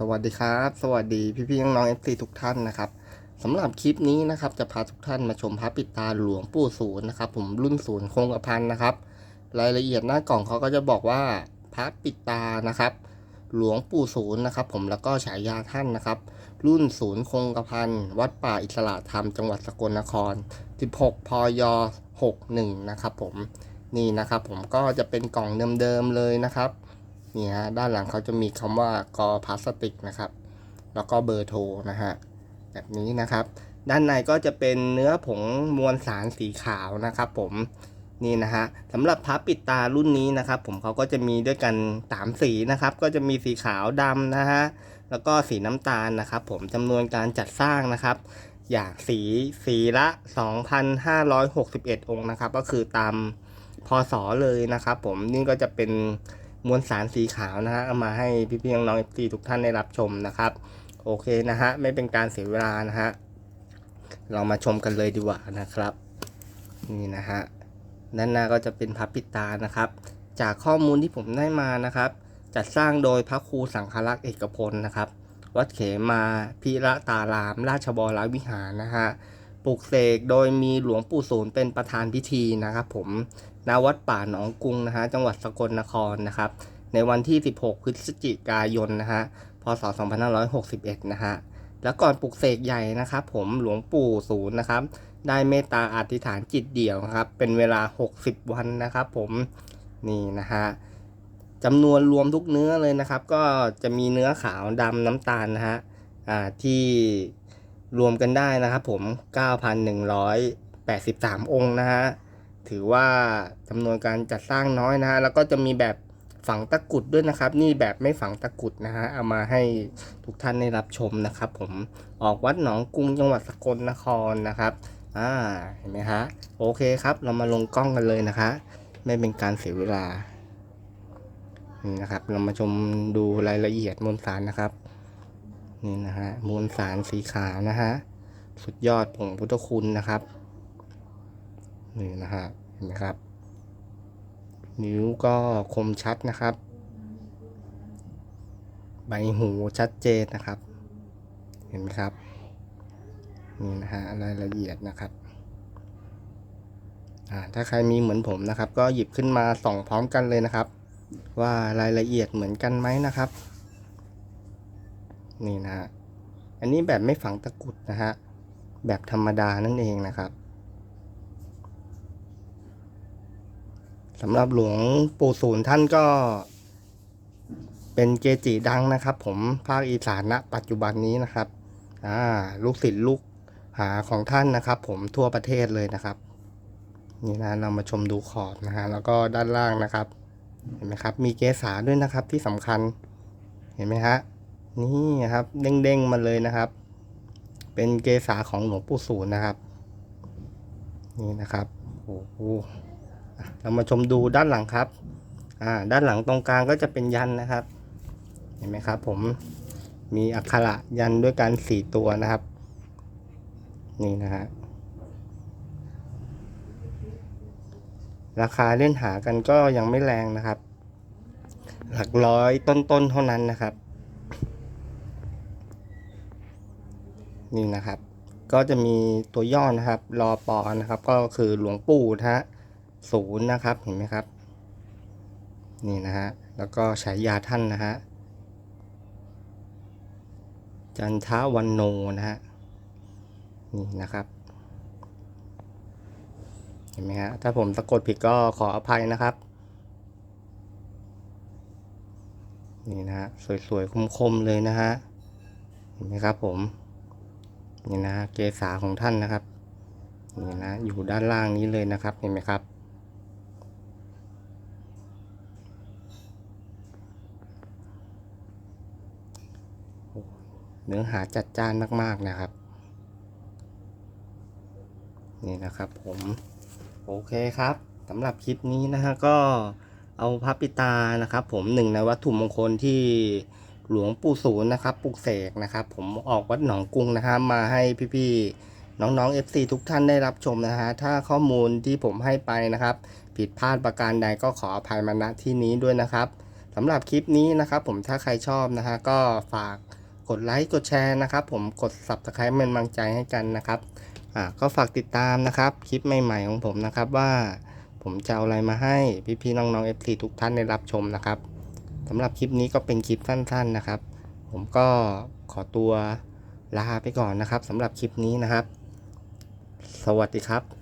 สวัสดีครับ สวัสดีพี่พี่ๆน้องๆเอฟซีทุกท่านนะครับสำหรับคลิปนี้นะครับจะพาทุกท่านมาชมพระปิดตาหลวงปู่ศูนย์นะครับผมรุ่นศูนย์คงกระพันนะครับ รายละเอียดหน้ากล่องเขาก็จะบอกว่าพระปิดตานะครับ หลวงปู่ศูนย์นะครับ ผมแล้วก็ฉายาท่านนะครับ รุ่นศูนย์คงกระพันวัดป่าอิสระธรรมจังหวัดสกลนคร 16 พย 61 นะครับผมนี่นะครับผมก็จะเป็นกล่องเดิมๆเลยนะครับ นี่ฮะด้านหลังเขาจะมีคำว่ากอพลาสติกนะครับ แล้วก็เบอร์โทรนะฮะแบบนี้นะครับ ด้านในก็จะเป็นเนื้อผงมวลสารสีขาวนะครับผมนี่นะฮะสำหรับพับปิดตารุ่นนี้นะครับ ผมเขาก็จะมีด้วยกันสามสีนะครับ ก็จะมีสีขาวดำนะฮะแล้วก็สีน้ำตาลนะครับ ผมจำนวนการจัดสร้างนะครับ อย่างสีสีละ 2,561 องค์นะครับ ก็คือตามพศเลยนะครับ ผมนี่ก็จะเป็น มวลสารสีขาวนะฮะเอามาให้พี่ๆน้องๆเอฟซีทุกท่านได้รับชมนะครับ โอเคนะฮะไม่เป็นการเสียเวลานะฮะเรามาชมกันเลยดีกว่านะครับ นี่นะฮะด้านหน้าก็จะเป็นพระปิดตานะครับ จากข้อมูลที่ผมได้มานะครับ จัดสร้างโดยพระครูสังฆลักษณ์เอกพลนะครับ วัดเขมาพิระตาราม ราชบรวิหารนะฮะปลูกเสกโดยมีหลวงปู่ศูนย์เป็นประธานพิธีนะครับ ผม ณวัดป่าหนองกรุงนะฮะจังหวัดสกลนครนะครับ ในวันที่ 16 พฤศจิกายนนะฮะพศ 2561 นะฮะแล้วก่อนปลุกเสกใหญ่นะครับ ผมหลวงปู่ศูนย์นะครับ ได้เมตตาอธิษฐานจิตเดี่ยวครับ เป็นเวลา 60 วันนะครับ ผมนี่นะฮะจำนวนรวมทุกเนื้อเลยนะครับ ก็จะมีเนื้อขาวดำน้ำตาลนะฮะอ่าที่รวมกันได้นะครับผม 9,183 องค์นะฮะ ถือว่าจำนวนการจัดสร้างน้อยนะฮะแล้วก็จะมีแบบฝังตะกุดด้วยนะครับ นี่แบบไม่ฝังตะกุดนะฮะเอามาให้ทุกท่านได้รับชมนะครับ ผมออกวัดหนองกรุงจังหวัดสกลนครนะครับอ่าเห็นไหมฮะโอเคครับ เรามาลงกล้องกันเลยนะคะ ไม่เป็นการเสียเวลานี่นะครับ เรามาชมดูรายละเอียดมวลสารนะครับ นี่นะฮะมวลสารสีขาวนะฮะสุดยอดผงพุทธคุณนะครับ นี่นะฮะเห็นไหมครับ นิ้วก็คมชัดนะครับ ใบหูชัดเจนนะครับ เห็นไหมครับนี่นะฮะรายละเอียดนะครับถ้าใครมีเหมือนผมนะครับ ก็หยิบขึ้นมาส่องพร้อมกันเลยนะครับ ว่ารายละเอียดเหมือนกันไหมนะครับ นี่นะฮะอันนี้แบบไม่ฝังตะกุดนะฮะแบบธรรมดานั่นเองนะครับ สำหรับหลวงปู่ศูนย์ท่านก็เป็นเกจิดังนะครับ ผมภาคอีสานณปัจจุบันนี้นะครับอ่าลูกศิษย์ลูกหาของท่านนะครับ ผมทั่วประเทศเลยนะครับ นี่นะเรามาชมดูขอบนะฮะแล้วก็ด้านล่างนะครับ เห็นไหมครับ มีเกสาด้วยนะครับที่สำคัญ เห็นไหมฮะนี่ครับ เด้งๆมาเลยนะครับ เป็นเกสาของหลวงปู่ศูนย์นะครับ นี่นะครับโอ้โห เรามาชมดูด้านหลังครับ อ่า ด้านหลังตรงกลางก็จะเป็นยันนะครับ เห็นไหมครับ ผม มีอักขระยันด้วยกันสี่ตัวนะครับ นี่นะฮะ ราคาเล่นหากันก็ยังไม่แรงนะครับ หลักร้อยต้นๆเท่านั้นนะครับ นี่นะครับ ก็จะมีตัวย่อนะครับ รอปอนะครับ ก็คือหลวงปู่นะฮะ ศูนย์นะครับเห็นไหมครับ นี่นะฮะแล้วก็ฉายาท่านนะฮะจันทวันโนนะฮะนี่นะครับ เห็นไหมฮะถ้าผมสะกดผิดก็ขออภัยนะครับ นี่นะฮะสวยๆคมๆเลยนะฮะเห็นไหมครับผมนี่นะฮะเกษาของท่านนะครับนี่นะอยู่ด้านล่างนี้เลยนะครับเห็นไหมครับ เนื้อหาจัดจ้านมาก ๆ นะครับ นี่นะครับผมโอเคครับสำหรับคลิปนี้นะฮะก็เอาพระปิตานะครับ ผมหนึ่งในวัตถุมงคลที่หลวงปู่ศูนย์นะครับปลุกเสกนะครับ ผมออกวัดหนองกรุงนะฮะมาให้พี่ๆน้องๆ FC ทุกท่านได้รับชมนะฮะถ้าข้อมูลที่ผมให้ไปนะครับ ผิดพลาดประการใดก็ขออภัยมาณที่นี้ด้วยนะครับสำหรับคลิปนี้นะครับ ผมถ้าใครชอบนะฮะก็ฝาก กดไลค์กดแชร์นะครับ ผมกด subscribe เป็นกำลังใจให้กันนะครับอ่าก็ฝากติดตามนะครับ คลิปใหม่ๆของผมนะครับว่าผมจะเอาอะไรมาให้พี่ๆน้องๆ FC ทุกท่านได้รับชมนะครับสำหรับคลิปนี้ก็เป็นคลิปสั้นๆนะครับ ผมก็ขอตัวลาไปก่อนนะครับสำหรับคลิปนี้นะครับ สวัสดีครับ